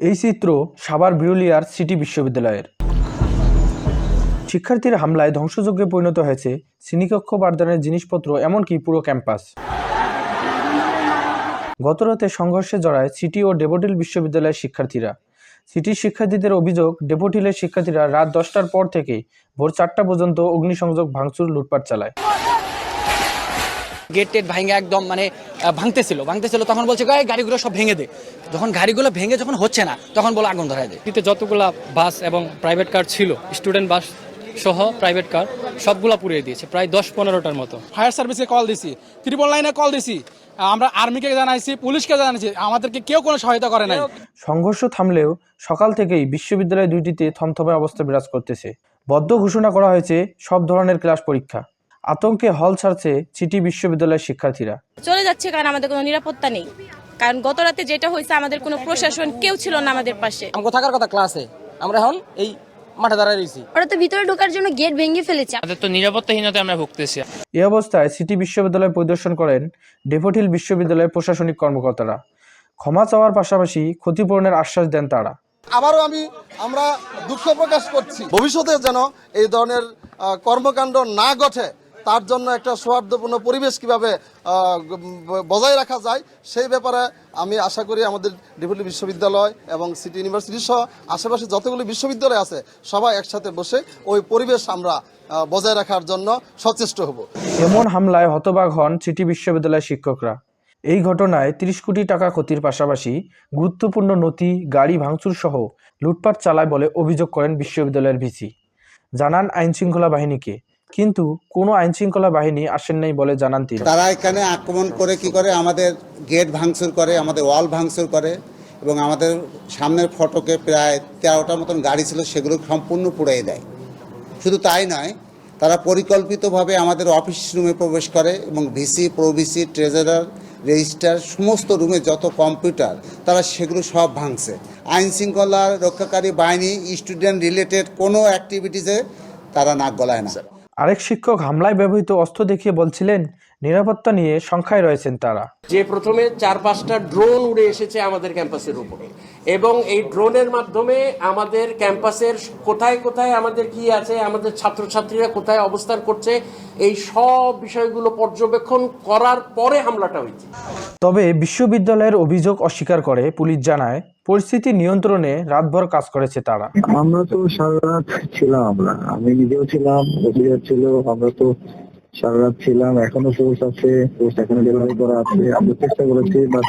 এই চিত্র সাভার বিরুলিয়ার সিটি বিশ্ববিদ্যালয়ের। শিক্ষার্থীর হামলায় ধ্বংসযজ্ঞে পরিণত হয়েছে শ্রেণীকক্ষ পাঠদানের জিনিসপত্র, এমনকি পুরো ক্যাম্পাস। গতরাতে সংঘর্ষে জড়ায় সিটি ও ডেভোটিল বিশ্ববিদ্যালয়ের শিক্ষার্থীরা। সিটির শিক্ষার্থীদের অভিযোগ ডেভোটিলের শিক্ষার্থীরা রাত দশটার পর থেকে ভোর চারটা পর্যন্ত অগ্নিসংযোগ ভাঙচুর লুটপাট চালায়। গেট টেট ভাঙে একদম মানে ভাঙতেছিল। ভাঙতেছিল তখন বলছে "এই গাড়িগুলো সব ভেঙে দে। যখন গাড়িগুলো ভেঙে যখন হচ্ছে না তখন বলে আগুন ধরায় দে। দিতে যতগুলা বাস এবং প্রাইভেট কার ছিল স্টুডেন্ট বাস সহ প্রাইভেট কার সবগুলা পুড়িয়ে দিয়েছে প্রায় দশ পনেরোটার মতো। ফায়ার সার্ভিসে কল দিছি ত্রিপল লাইনে কল দিছি। আমরা আর্মিকে জানাইছি পুলিশকে জানাইছি আমাদেরকে কেউ কোনো সহায়তা করে নাই। সংঘর্ষ থামলেও সকাল থেকেই বিশ্ববিদ্যালয় দুইটিতে থমথমে অবস্থা বিরাজ করতেছে। বদ্ধ ঘোষণা করা হয়েছে সব ধরনের ক্লাস পরীক্ষা। আতঙ্কে হল ছাড়ছে সিটি বিশ্ববিদ্যালয়ের শিক্ষার্থীরা। চলে যাচ্ছে কারণ আমাদের কোনো নিরাপত্তা নেই। কারণ গত রাতে যেটা হয়েছে আমাদের কোনো প্রশাসন কেউ ছিল না আমাদের পাশে। আমাকে থাকার কথা ক্লাসে। আমরা এখন এই মাঠে দাঁড়ায় রয়েছি। ওরা তো ভিতরে ঢোকার জন্য গেট ভেঙে ফেলেছে। আমাদের তো নিরাপত্তাহীনতা আমরা ভুগতেছি। এ অবস্থায় সিটি বিশ্ববিদ্যালয় পরিদর্শন করেন ডেফোটিল বিশ্ববিদ্যালয়ের প্রশাসনিক কর্মকর্তারা। ক্ষমা চাওয়ার পাশাপাশি ক্ষতিপূরণের আশ্বাস দেন তারা। আবারও আমি আমরা দুঃখ প্রকাশ করছি। ভবিষ্যতে যেন এই ধরনের কর্মকাণ্ড না ঘটে তার জন্য একটা সৌহার্দ্যপূর্ণ পরিবেশ কীভাবে বজায় রাখা যায়, সেই ব্যাপারে আমি আশা করি আমাদের ডিপুটি বিশ্ববিদ্যালয় এবং সিটি ইউনিভার্সিটি সহ আশেপাশে যতগুলি বিশ্ববিদ্যালয় আছে, সবাই একসাথে বসে ওই পরিবেশ আমরা বজায় রাখার জন্য সচেষ্ট হব। এমন হামলায় হতবাক হন সিটি বিশ্ববিদ্যালয়ের শিক্ষকরা। এই ঘটনায় তিরিশ কোটি টাকা ক্ষতির পাশাপাশি গুরুত্বপূর্ণ নথি, গাড়ি ভাঙচুর সহ লুটপাট চালায় বলে অভিযোগ করেন বিশ্ববিদ্যালয়ের ভিসি। জানান আইনশৃঙ্খলা বাহিনীকে। কিন্তু কোনো আইনশৃঙ্খলা বাহিনী আসেন নাই বলে জানান তিনি। তারা এখানে আক্রমণ করে কি করে? আমাদের গেট ভাঙচুর করে আমাদের ওয়াল ভাঙচুর করে এবং আমাদের সামনের ফটকে প্রায় তেরোটার মতন গাড়ি ছিল সেগুলো সম্পূর্ণ পুড়িয়ে দেয়। শুধু তাই নয় তারা পরিকল্পিতভাবে আমাদের অফিস রুমে প্রবেশ করে এবং ভিসি প্রভিসি ট্রেজারার রেজিস্টার সমস্ত রুমে যত কম্পিউটার তারা সেগুলো সব ভাঙছে। আইন শৃঙ্খলা রক্ষাকারী বাহিনী স্টুডেন্ট রিলেটেড কোনো অ্যাক্টিভিটিসে তারা নাক গলায় না। আরেক শিক্ষক হামলায় ব্যবহৃত অস্ত্র দেখিয়ে বলছিলেন নিরাপত্তা নিয়ে সংখ্যায় রয়েছেন তারা। যে প্রথমে চার পাঁচটা ড্রোন উড়ে এসেছে আমাদের ক্যাম্পাসের উপরে এবং এই ড্রোনের মাধ্যমে আমাদের ক্যাম্পাসের কোথায় কোথায় আমাদের কি আছে আমাদের ছাত্রছাত্রীরা কোথায় অবস্থান করছে এই সব বিষয়গুলো পর্যবেক্ষণ করার পরে হামলাটা হয়েছে। তবে বিশ্ববিদ্যালয়ের অভিযোগ অস্বীকার করে পুলিশ জানায় পরিস্থিতি নিয়ন্ত্রণে রাতভর কাজ করেছে তারা। আমরা তো সারা রাত ছিলাম আমরা। আমি নিজেও ছিলাম ছিল, আমরা তো সারা রাত ছিলাম এখনও ফোর্স আছে ফোর্স এখনও ডেলিভারি করা আছে। আমরা চেষ্টা করেছি বাট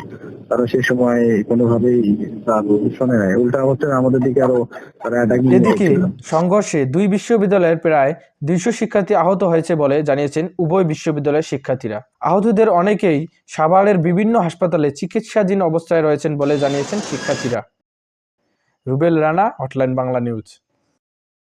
তারা সে সময় কোনোভাবেই তার শোনে নাই। উল্টা হচ্ছে আমাদের দিকে আরও তারা অ্যাটাক এদিকে সংঘর্ষে দুই বিশ্ববিদ্যালয়ের প্রায় দুইশো শিক্ষার্থী আহত হয়েছে বলে জানিয়েছেন উভয় বিশ্ববিদ্যালয়ের শিক্ষার্থীরা। আহতদের অনেকেই সাভারের বিভিন্ন হাসপাতালে চিকিৎসাধীন অবস্থায় রয়েছেন বলে জানিয়েছেন শিক্ষার্থীরা। Rubel Rana hotline Bangla news.